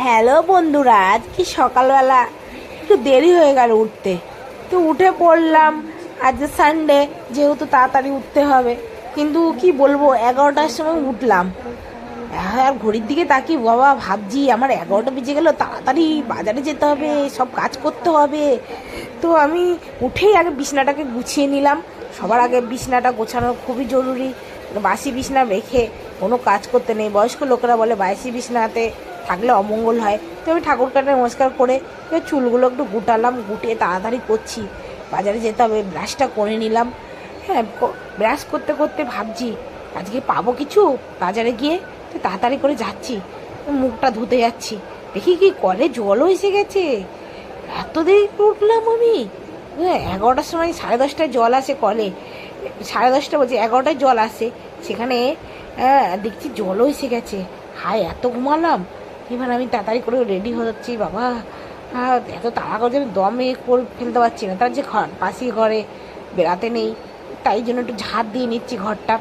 Hello বন্ধুরা আজ কি সকালবেলা একটু দেরি হয়ে গেল উঠতে। তো উঠে পড়লাম, আজ সানডে যেহেতু তাড়াতাড়ি উঠতে হবে। কিন্তু কি বলব, এগারোটার সময় উঠলাম। আর ঘড়ির দিকে তাকি বাবা, ভাবছি আমার এগারোটা বেজে গেল, তাড়াতাড়ি বাজারে যেতে হবে, সব কাজ করতে হবে। তো আমি উঠেই আগে বিছনাটাকে গুছিয়ে নিলাম। সবার আগে বিছনাটা গোছানো খুবই জরুরি। বাসি বিছনা রেখে কোনো কাজ করতে নেই। বয়স্ক লোকেরা বলে বাসি বিছনাতে থাকলে অমঙ্গল হয়। তো আমি ঠাকুর কাটে নমস্কার করে চুলগুলো একটু গুটালাম, গুটিয়ে তাড়াতাড়ি করছি। বাজারে যেতে হবে, ব্রাশটা করে নিলাম। হ্যাঁ ব্রাশ করতে করতে ভাবছি, আজকে পাবো কিছু? বাজারে গিয়ে তো তাড়াতাড়ি করে যাচ্ছি, মুখটা ধুতে যাচ্ছি। দেখি কি কলে জলও এসে গেছে। এত দেরি উঠলাম আমি। হ্যাঁ এগারোটার সময় সাড়ে দশটায় জল আসে কলে। সাড়ে দশটা বলছে, এগারোটায় জল আসে। সেখানে হ্যাঁ দেখছি জলও এসে গেছে। হায়, এত ঘুমালাম। এবার আমি তাড়াতাড়ি করে রেডি হচ্ছি বাবা। হ্যাঁ এত তাড়া করে আমি দমে করে ফেলতে পারছি না। তার যে ঘর, পাশের ঘরে, বেড়াতে নেই। তাই জন্য একটু ঝাড় দিয়ে নিচ্ছি ঘরটা।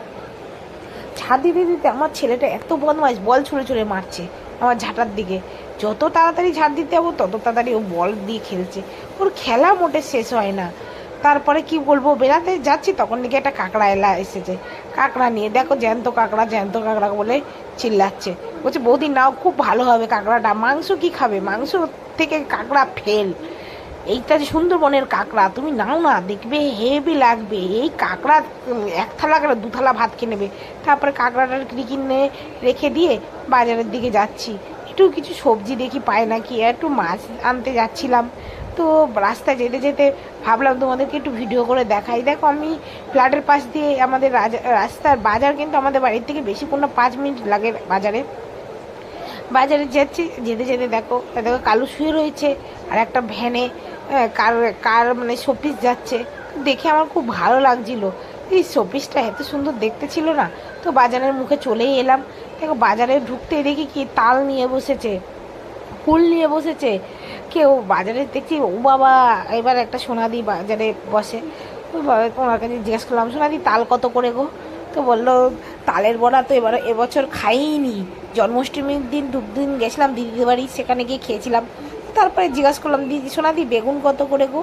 ঝাড় দিতে দিতে আমার ছেলেটা এত বদমাইশ, বল ছুঁড়ে ছুঁড়ে মারছে আমার ঝাঁটার দিকে। যত তাড়াতাড়ি ঝাড় দিতে যাব তত তাড়াতাড়ি ও বল দিয়ে খেলছে। ওর খেলা মোটে শেষ হয় না। তারপরে কি বলব, বেড়াতে যাচ্ছি, তখন নাকি একটা কাঁকড়া এলা এসেছে। কাঁকড়া নিয়ে, দেখো জ্যান্ত কাঁকড়া জ্যান্ত কাঁকড়া বলে চিল্লাচ্ছে। বলছে, বৌদি, নাও, খুব ভালো হবে কাঁকড়াটা। মাংস কি খাবে? মাংস থেকে কাঁকড়া ফেল। এইটা যে সুন্দরবনের কাঁকড়া, তুমি নাও না, দেখবে হেভি লাগবে। এই কাঁকড়া এক থালা করে দু থালা ভাত খেয়ে নেবে। তারপরে কাঁকড়াটা কিনে, রেখে দিয়ে বাজারের দিকে যাচ্ছি। একটু কিছু সবজি দেখি পাই নাকি, একটু মাছ আনতে যাচ্ছিলাম। তো রাস্তায় যেতে যেতে ভাবলাম তোমাদেরকে একটু ভিডিও করে দেখাই। দেখো, আমি ফ্ল্যাটের পাশ দিয়ে আমাদের রাস্তার বাজার কিন্তু আমাদের বাড়ির থেকে বেশিক্ষণ না পাঁচ মিনিট লাগে বাজারে। বাজারে যাচ্ছি, যেতে যেতে দেখো দেখো কালু শুয়ে রয়েছে আর একটা ভ্যানে কার কার মানে শোপিস যাচ্ছে। দেখে আমার খুব ভালো লাগছিল। এই শোপিসটা এত সুন্দর দেখতে ছিল না, তো বাজারের মুখে চলেই এলাম। দেখো বাজারে ঢুকতে দেখি কি তাল নিয়ে বসেছে, ফুল নিয়ে বসেছে কেউ বাজারে দেখছি ও বাবা, এবার একটা সোনাদি বাজারে বসে। ওনার কাছে জিজ্ঞেস করলাম, সোনাদি, তাল কত করে গো? তো বলল, তালের বড়া তো এবার এবছর খাইনি। জন্মাষ্টমীর দিন, দুদিন গেছিলাম দিদিদের বাড়ি, সেখানে গিয়ে খেয়েছিলাম। তারপরে জিজ্ঞাসা করলাম, দিদি, সোনাদি, বেগুন কত করে গো?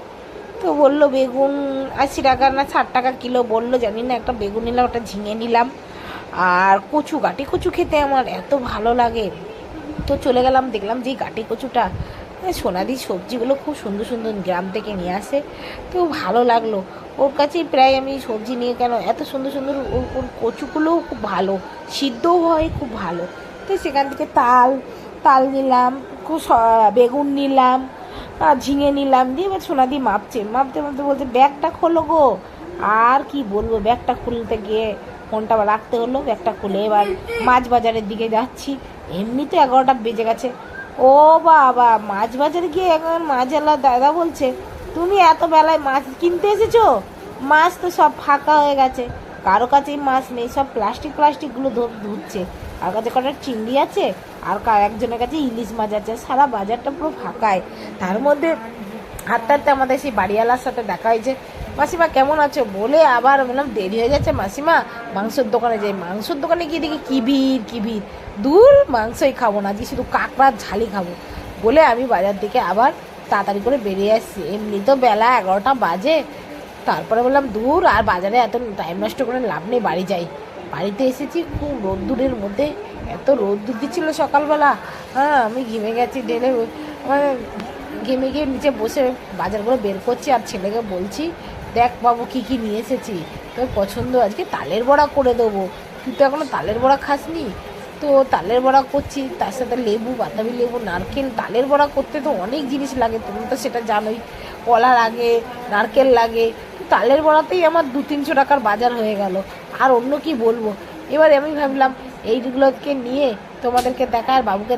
তো বলল, বেগুন আশি টাকা না ষাট টাকা কিলো। বলল, জানি না, একটা বেগুন নিলাম, একটা ঝিঙে নিলাম। আর কচু, গাটি কচু খেতে আমার এত ভালো লাগে। তো চলে গেলাম, দেখলাম যে গাটি কচুটা সোনাদি সবজিগুলো খুব সুন্দর সুন্দর গ্রাম থেকে নিয়ে আসে। তো ভালো লাগল। ওর কাছেই প্রায় আমি সবজি নিয়ে কেন এত সুন্দর সুন্দর ওর ওর কচুগুলোও খুব ভালো, সিদ্ধও হয়, খুব ভালো। তো সেখান থেকে তাল তাল নিলাম বেগুন নিলাম ঝিঙে নিলাম, দিয়ে এবার সোনাদি মাপছে। মাপতে মাপতে বলছে, ব্যাগটা খোলো গো। আর কি বলব, ব্যাগটা খুলতে গিয়ে ফোনটা রাখতে হলো, ব্যাগটা খুলে এবার মাছ বাজারের দিকে যাচ্ছি। এমনি তো এগারোটা বেজে গেছে। ও বাবা, মাছ বাজারে গিয়ে এখন মাছওয়ালা দাদা বলছে, তুমি এত বেলায় মাছ কিনতে এসেছ? মাছ তো সব ফাঁকা হয়ে গেছে। কারও কাছেই মাছ নেই, সব প্লাস্টিক প্লাস্টিকগুলো ধুচ্ছে আর কাছে কটা চিংড়ি আছে, আর কার একজনের কাছে ইলিশ মাছ আছে, সারা বাজারটা পুরো ফাঁকায়। তার মধ্যে হাঁটতে হাঁটতে আমাদের সেই বাড়িওয়ালার সাথে দেখা হয়েছে। মাসিমা, কেমন আছো? বলে আবার বললাম, দেরি হয়ে যাচ্ছে মাসিমা। মাংসের দোকানে যাই। মাংসের দোকানে গিয়ে দেখি কি ভিড় কি ভিড়। দূর মাংসই খাব না, যে শুধু কাঁকড়ার ঝালি খাব। বলে আমি বাজার থেকে আবার তাড়াতাড়ি করে বেরিয়ে আসছি। এমনি তো বেলা এগারোটা বাজে। তারপরে বললাম, দূর, আর বাজারে এত টাইম নষ্ট করে লাভ নেই, বাড়ি যাই। বাড়িতে এসেছি, খুব রোদ্দুরের মধ্যে। এত রোদ্দুর দিচ্ছিল সকালবেলা। হ্যাঁ আমি ঘেমে গেছি ডেলে মানে ঘেমে গিয়ে নিচে বসে বাজারগুলো বের করছি। আর ছেলেকে বলছি দেখ বাবু কী কী নিয়ে এসেছি। তোর পছন্দ আজকে তালের বড়া করে দেবো। তুই তো এখনও তালের বড়া খাসনি। তো তালের বড়া করছি, তার সাথে লেবু, বাতাবি লেবু, নারকেল। তালের বড়া করতে তো অনেক জিনিস লাগে, তুমি তো সেটা জানোই। কলা লাগে, নারকেল লাগে। তালের বড়াতেই আমার দু তিনশো টাকার বাজার হয়ে গেল। আর অন্য কি বলব? এবার আমি ভাবলাম, এইগুলোকে নিয়ে তোমাদেরকে দেখা আর বাবুকে